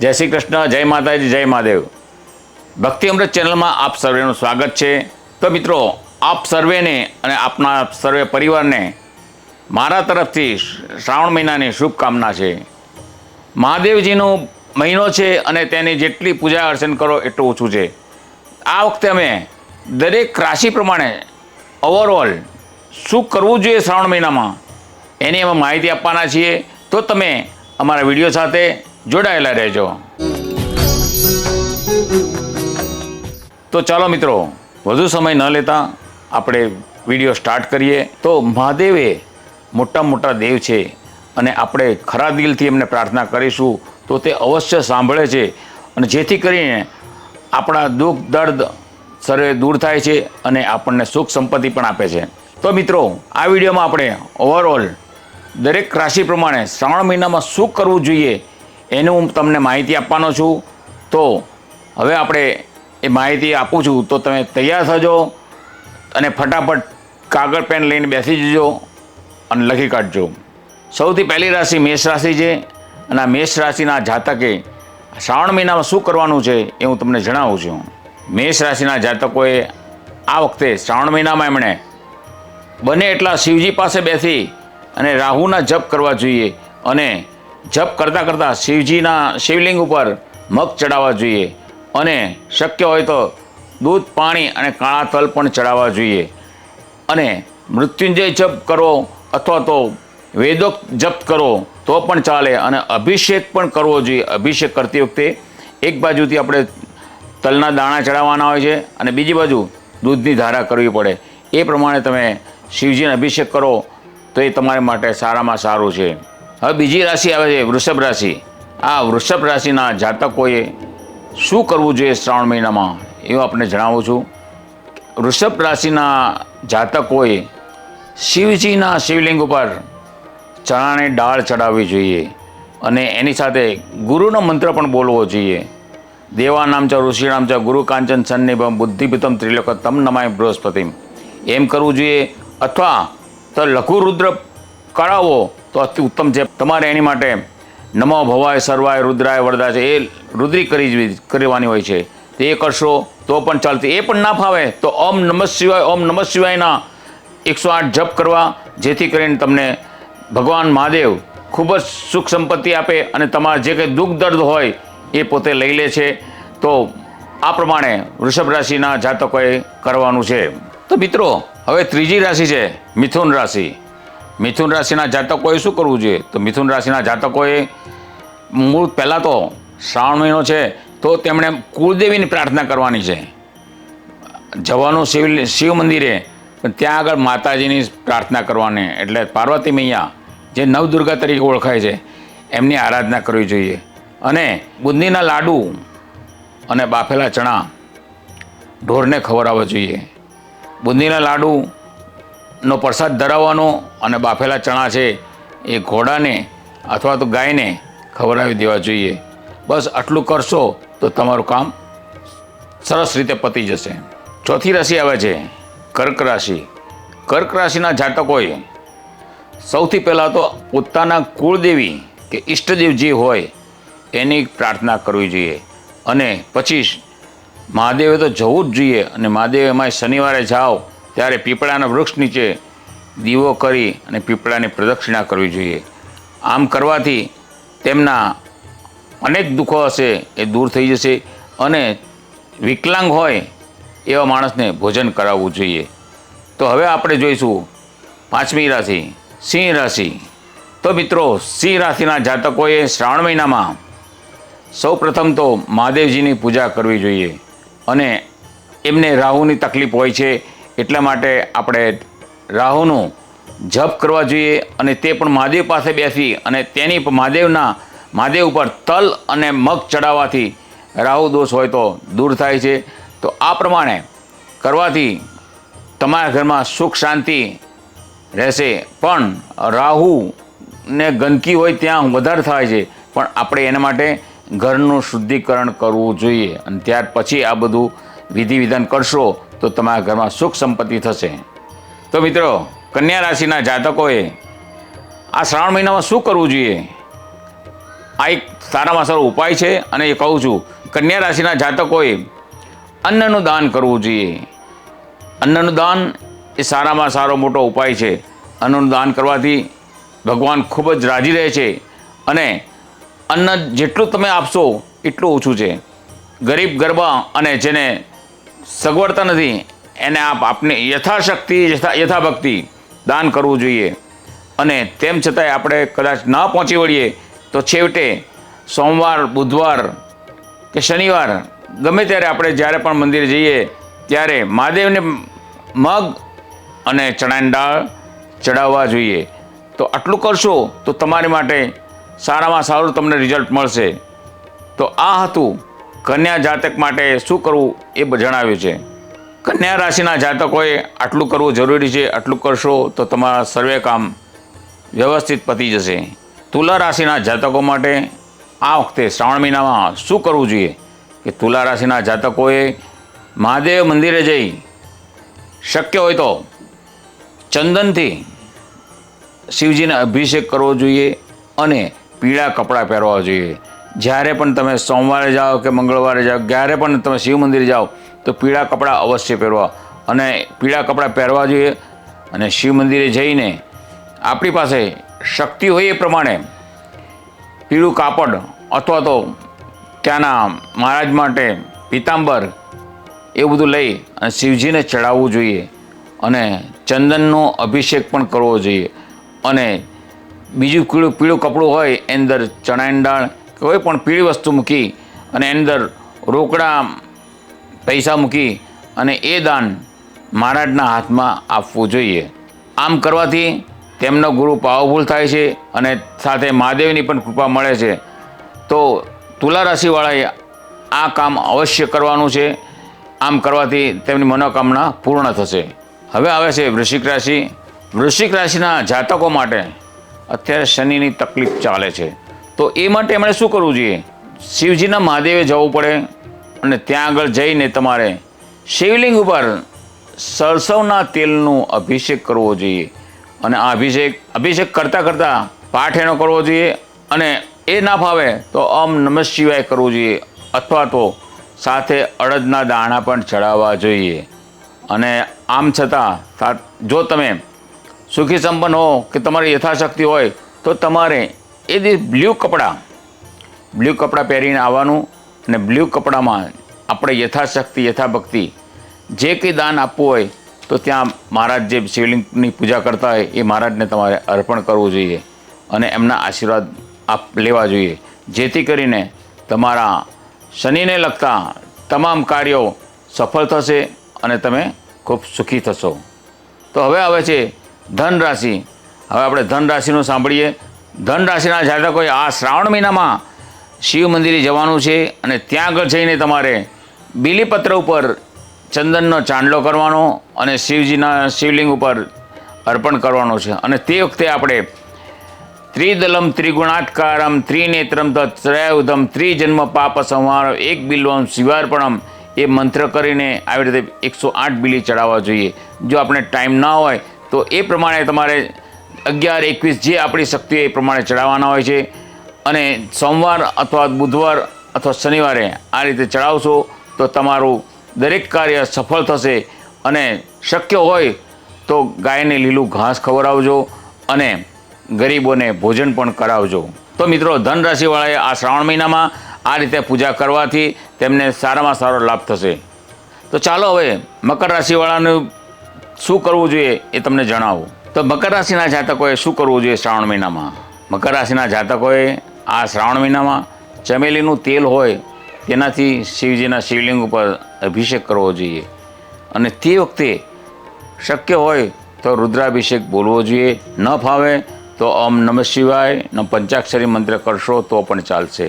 જય શ્રી કૃષ્ણ, જય માતાજી, જય મહાદેવ. ભક્તિ અમૃત ચેનલમાં આપ સર્વેનું સ્વાગત છે. તો મિત્રો, આપ સર્વેને અને આપના સર્વે પરિવારને મારા તરફથી શ્રાવણ મહિનાની શુભકામના છે. મહાદેવજીનો મહિનો છે અને તેની જેટલી પૂજા અર્ચન કરો એટલું ઓછું છે. આ વખતે અમે દરેક રાશિ પ્રમાણે ઓવરઓલ શું કરવું જોઈએ શ્રાવણ મહિનામાં, એની અમે માહિતી આપવાના છીએ. તો તમે અમારા વીડિયો સાથે જોડાયેલા રહેજો. તો ચાલો મિત્રો, વધુ સમય ન લેતા આપણે વીડિયો સ્ટાર્ટ કરીએ. તો મહાદેવે મોટા મોટા દેવ છે અને આપણે ખરા દિલથી એમને પ્રાર્થના કરીશું તો તે અવશ્ય સાંભળે છે અને જેથી કરીને આપણા દુઃખ, દર્દ સર્વે દૂર થાય છે અને આપણને સુખ સંપત્તિ પણ આપે છે. તો મિત્રો, આ વિડીયોમાં આપણે ઓવરઓલ દરેક રાશિ પ્રમાણે શ્રાવણ મહિનામાં શું કરવું જોઈએ એનું હું તમને માહિતી આપવાનો છું. તો હવે આપણે એ માહિતી આપું છું. તો તમે તૈયાર થજો અને ફટાફટ કાગળ પેન લઈને બેસી જજો અને લખી કાઢજો. સૌથી પહેલી રાશિ મેષ રાશિ છે અને આ મેષ રાશિના જાતકે શ્રાવણ મહિનામાં શું કરવાનું છે એ હું તમને જણાવું છું. મેષ રાશિના જાતકોએ આ વખતે શ્રાવણ મહિનામાં એમણે બને એટલા શિવજી પાસે બેસી અને રાહુના જપ કરવા જોઈએ અને જપ કરતાં કરતાં શિવજીના શિવલિંગ ઉપર મગ ચડાવવા જોઈએ. અને શક્ય હોય તો દૂધ, પાણી અને કાળા તલ પણ ચડાવવા જોઈએ. અને મૃત્યુંજય જપ કરો અથવા તો વેદોક જપ કરો તો પણ ચાલે અને અભિષેક પણ કરવો જોઈએ. અભિષેક કરતી વખતે એક બાજુથી આપણે તલના દાણા ચડાવવાના હોય છે અને બીજી બાજુ દૂધની ધારા કરવી પડે. એ પ્રમાણે તમે શિવજીને અભિષેક કરો તો એ તમારા માટે સારામાં સારું છે. હવે બીજી રાશિ આવે છે, વૃષભ રાશિ. આ વૃષભ રાશિના જાતકોએ શું કરવું જોઈએ શ્રાવણ મહિનામાં? એવું આપણે જણાવું છું. વૃષભ રાશિના જાતકોએ શિવજીના શિવલિંગ ઉપર ચણાની દાળ ચડાવવી જોઈએ. અને એની સાથે ગુરુનો મંત્ર પણ બોલવો જોઈએ. દેવાનામ ચ ઋષિણામ ચ, ગુરુ કાંચન સન્નિભમ બુદ્ધિપિતમ ત્રિલોક તમ નમાય બૃહસ્પતિમ. એમ કરવું જોઈએ અથવા તો લઘુ રુદ્ર કરાવો તો અતિ ઉત્તમ છે. તમારે એની માટે નમો ભવાય સર્વાય રુદ્રાય વરદાય છે. એ રુદ્રી કરી કરવાની હોય છે. તે એ કરશો તો પણ ચાલતી એ પણ ના ફાવે તો ઓમ નમઃ શિવાય, ઓમ નમઃ શિવાયના એકસો આઠ જપ કરવા. જેથી કરીને તમને ભગવાન મહાદેવ ખૂબ જ સુખ સંપત્તિ આપે અને તમારા જે કંઈ દુઃખ દર્દ હોય એ પોતે લઈ લે છે. તો આ પ્રમાણે વૃષભ રાશિના જાતકોએ કરવાનું છે. તો મિત્રો, હવે ત્રીજી રાશિ છે, મિથુન રાશિ. મિથુન રાશિના જાતકોએ શું કરવું જોઈએ? તો મિથુન રાશિના જાતકોએ મૂળ પહેલાં તો શ્રાવણ મહિનો છે, તો તેમણે કુળદેવીની પ્રાર્થના કરવાની છે. જવાનું શિવ શિવ મંદિરે, પણ ત્યાં આગળ માતાજીની પ્રાર્થના કરવાની. એટલે પાર્વતી મૈયા, જે નવદુર્ગા તરીકે ઓળખાય છે, એમની આરાધના કરવી જોઈએ. અને બુંદીના લાડુ અને બાફેલા ચણા, ઢોરને ખવડાવવા જોઈએ. બુંદીના લાડુનો પ્રસાદ ધરાવવાનો અને બાફેલા ચણા છે એ ઘોડાને અથવા તો ગાયને ખવડાવી દેવા જોઈએ. બસ આટલું કરશો તો તમારું કામ સરસ રીતે પતી જશે. ચોથી રાશિ આવે છે, કર્ક રાશિ. કર્ક રાશિના જાતકોએ સૌથી પહેલાં તો પોતાના કુળદેવી કે ઈષ્ટદેવ જે હોય એની પ્રાર્થના કરવી જોઈએ. અને પછી મહાદેવે તો જવું જ જોઈએ અને મહાદેવ એમાં શનિવારે જાઓ ત્યારે પીપળાના વૃક્ષ નીચે દીવો કરી અને પીપળાની પ્રદક્ષિણા કરવી જોઈએ. આમ કરવાથી તેમના અનેક દુઃખો હશે, એ દૂર થઈ જશે અને વિકલાંગ હોય એવા માણસને ભોજન કરાવવું જોઈએ. તો હવે આપણે જોઈશું પાંચમી રાશિ, સિંહ રાશિ. તો મિત્રો, સિંહ રાશિના જાતકોએ શ્રાવણ મહિનામાં સૌ પ્રથમ તો મહાદેવજીની પૂજા કરવી જોઈએ અને એમને રાહુની તકલીફ હોય છે એટલા માટે આપણે રાહુનું જપ કરવા જોઈએ અને તે પણ મહાદેવ પાસે બેસી અને તેની મહાદેવના, મહાદેવ ઉપર તલ અને મગ ચડાવવાથી રાહુ દોષ હોય તો દૂર થાય છે. તો આ પ્રમાણે કરવાથી તમારા ઘરમાં સુખ શાંતિ રહેશે. પણ રાહુ ને ગંદકી હોય ત્યાં વધારે થાય છે. પણ આપણે એના માટે ઘરનું શુદ્ધિકરણ કરવું જોઈએ. અને ત્યાર પછી આ બધું વિધિ વિધાન કરશો તો તમારા ઘરમાં સુખ સંપત્તિ થશે. તો મિત્રો, કન્યા રાશિના જાતકોએ આ શ્રાવણ મહિનામાં શું કરવું જોઈએ? આ એક સારામાં સારો ઉપાય છે અને એ કહું છું, કન્યા રાશિના જાતકોએ અન્નનું દાન કરવું જોઈએ. અન્નનું દાન એ સારામાં સારો મોટો ઉપાય છે. અન્નનું દાન કરવાથી ભગવાન ખૂબ જ રાજી રહે છે અને અન્ન જેટલું તમે આપશો, એટલું ઓછું છે. ગરીબ ગરબા અને જેને સગવડતા નથી. એને આપ આપને યથાશક્તિ યથાભક્તિ દાન કરવું જોઈએ. અને તેમ છતાંય આપણે કદાચ ન પહોંચી વળીએ, તો છેવટે સોમવાર, બુધવાર કે શનિવાર, ગમે ત્યારે આપણે જ્યારે પણ મંદિરે જઈએ, ત્યારે મહાદેવને મગ અને ચણાની દાળ ચડાવવા જોઈએ. તો આટલું કરશો, તો તમારી માટે સારામાં સારું તમને રિઝલ્ટ મળશે. તો આ હતું કન્યા જાતક માટે શું કરવું એ જણાવ્યું છે. કન્યા રાશિના જાતકોએ આટલું કરવું જરૂરી છે, આટલું કરશો તો તમારા સર્વે કામ વ્યવસ્થિત પતી જશે. તુલા રાશિના જાતકો માટે આ વખતે શ્રાવણ મહિનામાં શું કરવું જોઈએ? કે તુલા રાશિના જાતકોએ મહાદેવ મંદિરે જઈ શક્ય હોય તો ચંદનથી શિવજીને અભિષેક કરવો જોઈએ અને પીળા કપડાં પહેરવા જોઈએ. જ્યારે પણ તમે સોમવારે જાઓ કે મંગળવારે જાઓ, ક્યારે પણ તમે શિવ મંદિરે જાઓ, તો પીળા કપડાં અવશ્ય પહેરવા. અને પીળા કપડાં પહેરવા જોઈએ અને શિવ મંદિરે જઈને આપણી પાસે શક્તિ હોય એ પ્રમાણે પીળું કાપડ અથવા તો ત્યાંના મહારાજ માટે પીતાંબર એ બધું લઈ અને શિવજીને ચડાવવું જોઈએ અને ચંદનનો અભિષેક પણ કરવો જોઈએ. અને બીજું પીળું પીળું કપડું હોય એની અંદર ચણાની દાળ કોઈ પણ પીળી વસ્તુ મૂકી અને એની અંદર રોકડા પૈસા મૂકી અને એ દાન મહારાજના હાથમાં આપવું જોઈએ. આમ કરવાથી તેમનો ગુરુ પાવરફુલ થાય છે અને સાથે મહાદેવની પણ કૃપા મળે છે. તો તુલા રાશિવાળાએ આ કામ અવશ્ય કરવાનું છે. આમ કરવાથી તેમની મનોકામના પૂર્ણ થશે. હવે આવે છે વૃશ્ચિક રાશિ. વૃશ્ચિક રાશિના જાતકો માટે અત્યારે શનિની તકલીફ ચાલે છે. તો એ માટે એમણે શું કરવું જોઈએ? શિવજીના મહાદેવે જવું પડે અને ત્યાં આગળ જઈને તમારે શિવલિંગ ઉપર સરસવના તેલનું અભિષેક કરવો જોઈએ અને આ અભિષેક અભિષેક કરતાં કરતાં પાઠ એનો કરવો જોઈએ અને એ ના ફાવે તો અમ નમઃ શિવાય કરવું જોઈએ અથવા તો સાથે અડદના દાણા પણ ચડાવવા જોઈએ. અને આમ છતાં જો તમે સુખી સંપન્ન હો કે તમારી યથાશક્તિ હોય તો તમારે એ દિવસ બ્લ્યુ કપડાં બ્લ્યુ કપડાં પહેરીને આવવાનું અને બ્લ્યુ કપડામાં આપણે યથાશક્તિ, યથાભક્તિ જે કંઈ દાન આપવું હોય તો ત્યાં મહારાજ જે શિવલિંગની પૂજા કરતા હોય એ મહારાજને તમારે અર્પણ કરવું જોઈએ અને એમના આશીર્વાદ આપ લેવા જોઈએ. જેથી કરીને તમારા શનિને લગતા તમામ કાર્યો સફળ થશે અને તમે ખૂબ સુખી થશો. તો હવે આવે છે ધન રાશિ હવે આપણે ધન રાશિનું સાંભળીએ. ધન રાશિના જાતકોએ આ શ્રાવણ મહિનામાં શિવ મંદિરે જવાનું છે અને ત્યાં આગળ જઈને તમારે બીલીપત્ર ઉપર ચંદનનો ચાંદલો કરવાનો અને શિવજીના શિવલિંગ ઉપર અર્પણ કરવાનો છે. અને તે વખતે આપણે ત્રિદલમ ત્રિગુણાત્કારમ ત્રિનેત્રમ ત્રયુધમ ત્રિજન્મ પાપ સંહાર એક બિલ્વમ શિવાર્પણમ એ મંત્ર કરીને આવી રીતે એકસો આઠ બિલી ચડાવવા જોઈએ. જો આપણે ટાઈમ ના હોય તો એ પ્રમાણે તમારે અગિયાર, એકવીસ જે આપણી શક્તિ એ પ્રમાણે ચડાવવાના હોય છે અને સોમવાર અથવા બુધવાર અથવા શનિવારે આ રીતે ચડાવશો તો તમારું દરેક કાર્ય સફળ થશે અને શક્ય હોય તો ગાયને લીલું ઘાસ ખવડાવજો અને ગરીબોને ભોજન પણ કરાવજો. તો મિત્રો ધન રાશિવાળાએ આ શ્રાવણ મહિનામાં આ રીતે પૂજા કરવાથી તેમને સારામાં સારો લાભ થશે. તો ચાલો હવે મકર રાશિવાળાનું શું કરવું જોઈએ એ તમને જણાવું. તો મકર રાશિના જાતકોએ શું કરવું જોઈએ શ્રાવણ મહિનામાં? મકર રાશિના જાતકોએ આ શ્રાવણ મહિનામાં ચમેલીનું તેલ હોય તેનાથી શિવજીના શિવલિંગ ઉપર અભિષેક કરવો જોઈએ. અને તે વખતે શક્ય હોય તો રુદ્રાભિષેક બોલવો જોઈએ. ન ફાવે તો ઓમ નમઃ શિવાય, ન પંચાક્ષરી મંત્ર કરશો તો પણ ચાલશે.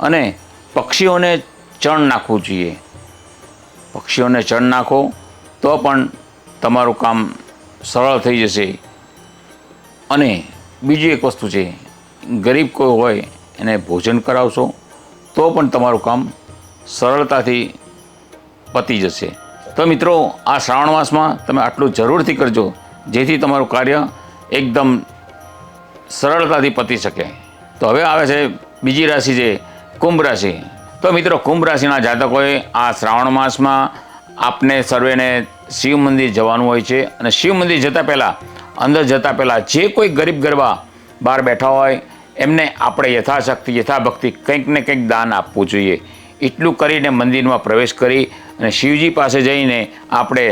અને પક્ષીઓને ચણ નાખવું જોઈએ. પક્ષીઓને ચણ નાખો તો પણ તમારું કામ સરળ થઈ જશે. અને બીજી એક વસ્તુ છે, ગરીબ કોઈ હોય એને ભોજન કરાવશો, તો પણ તમારું કામ સરળતાથી પતી જશે. તો મિત્રો, આ શ્રાવણ માસમાં તમે આટલું જરૂરથી કરજો, જેથી તમારું કાર્ય એકદમ સરળતાથી પતી શકે. તો હવે આવે છે બીજી રાશિ છે, કુંભ રાશિ. તો મિત્રો, કુંભ રાશિના જાતકોએ આ શ્રાવણ માસમાં આપને સર્વેને શિવ મંદિર જવાનું હોય છે અને શિવ મંદિર જતાં પહેલાં, અંદર જતાં પહેલાં જે કોઈ ગરીબ ગરબા બહાર બેઠા હોય, એમને આપણે યથાશક્તિ, યથાભક્તિ કંઈક ને કંઈક દાન આપવું જોઈએ. એટલું કરીને મંદિરમાં પ્રવેશ કરી અને શિવજી પાસે જઈને આપણે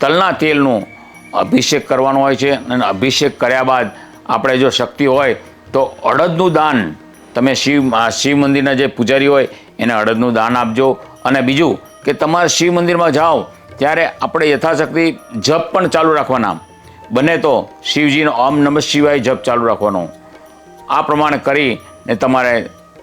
તલના તેલનું અભિષેક કરવાનો હોય છે અને અભિષેક કર્યા બાદ આપણે જો શક્તિ હોય તો અડદનું દાન, તમે શિવ શિવ મંદિરના જે પૂજારી હોય એને અડદનું દાન આપજો. અને બીજું કે તમારે શિવ મંદિરમાં જાઓ, ત્યારે આપણે યથાશક્તિ જપ પણ ચાલુ રાખવાના. બને તો શિવજીનો ઓમ નમઃ શિવાય જપ ચાલુ રાખવાનો. આ પ્રમાણે કરીને તમારે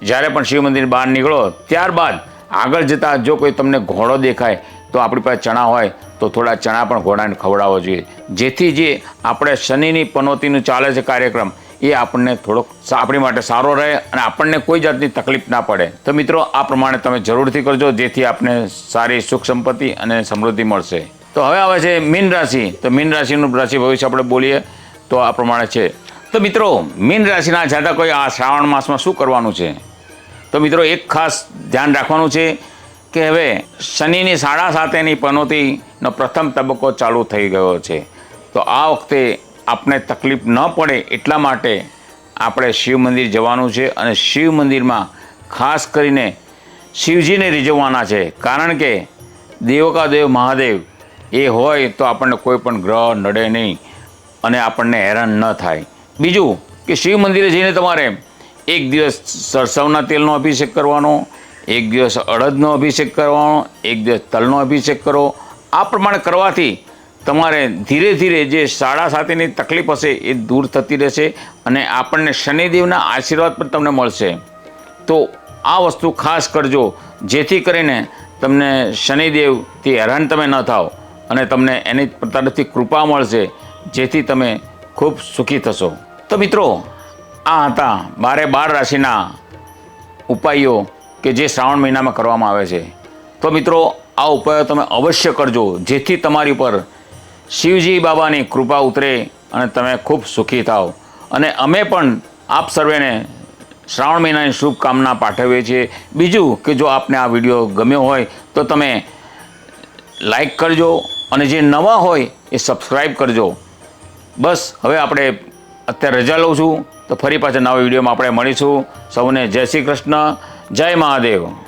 જ્યારે પણ શિવ મંદિર બહાર નીકળો, ત્યારબાદ આગળ જતાં જો કોઈ તમને ઘોડો દેખાય, તો આપણી પાસે ચણા હોય, તો થોડા ચણા પણ ઘોડાને ખવડાવવો જોઈએ. જેથી જે આપણે શનિની પનોતીનું ચાલે છે કાર્યક્રમ એ આપણને થોડોક આપણી માટે સારો રહે અને આપણને કોઈ જાતની તકલીફ ના પડે. તો મિત્રો, આ પ્રમાણે તમે જરૂરથી કરજો, જેથી આપને સારી સુખ સંપત્તિ અને સમૃદ્ધિ મળશે. તો હવે આવે છે મીન રાશિ. તો મીન રાશિનું રાશિ ભવિષ્ય આપણે બોલીએ. તો આ પ્રમાણે છે. તો મિત્રો, મીન રાશિના જાતકોએ આ શ્રાવણ માસમાં શું કરવાનું છે? તો મિત્રો, એક ખાસ ધ્યાન રાખવાનું છે કે હવે શનિની સાડા સાતેની પનોતીનો પ્રથમ તબક્કો ચાલુ થઈ ગયો છે. તો આ વખતે આપણે તકલીફ ન પડે એટલા માટે આપણે શિવ મંદિર જવાનું છે અને શિવ મંદિરમાં ખાસ કરીને શિવજીને રીઝવવાના છે. કારણ કે દેવકાદેવ મહાદેવ એ હોય તો આપણને કોઈ પણ ગ્રહ નડે નહીં અને આપણને હેરાન ન થાય. બીજું કે શિવ મંદિરે જઈને તમારે એક દિવસ સરસવના તેલનો અભિષેક કરવાનો, એક દિવસ અડદનો અભિષેક કરવાનો, એક દિવસ તલનો અભિષેક કરો. આ પ્રમાણે કરવાથી તમારે ધીરે ધીરે જે સાડા સાતીની તકલીફ હશે એ દૂર થતી રહેશે અને આપણને શનિદેવના આશીર્વાદ પણ તમને મળશે. તો આ વસ્તુ ખાસ કરજો, જેથી કરીને તમને શનિદેવથી હેરાન તમે ન થાઓ અને તમને એની તરફથી કૃપા મળશે, જેથી તમે ખૂબ સુખી થશો. તો મિત્રો, આ હતા બારે બાર રાશિના ઉપાયો કે જે શ્રાવણ મહિનામાં કરવામાં આવે છે. તો મિત્રો, આ ઉપાયો તમે અવશ્ય કરજો, જેથી તમારી ઉપર શિવજી બાબાની કૃપા ઉતરે અને તમે ખૂબ સુખી થાઓ. અને અમે પણ આપ સર્વેને શ્રાવણ મહિનાની શુભકામના પાઠવીએ છીએ. બીજું કે જો આપને આ વીડિયો ગમ્યો હોય તો તમે લાઈક કરજો અને જે નવા હોય એ સબસ્ક્રાઈબ કરજો. બસ, હવે આપણે અત્યારે રજા લઉં છું. તો ફરી પાછા નવા વિડીયોમાં આપણે મળીશું. સૌને જય શ્રી કૃષ્ણ. જય મહાદેવ.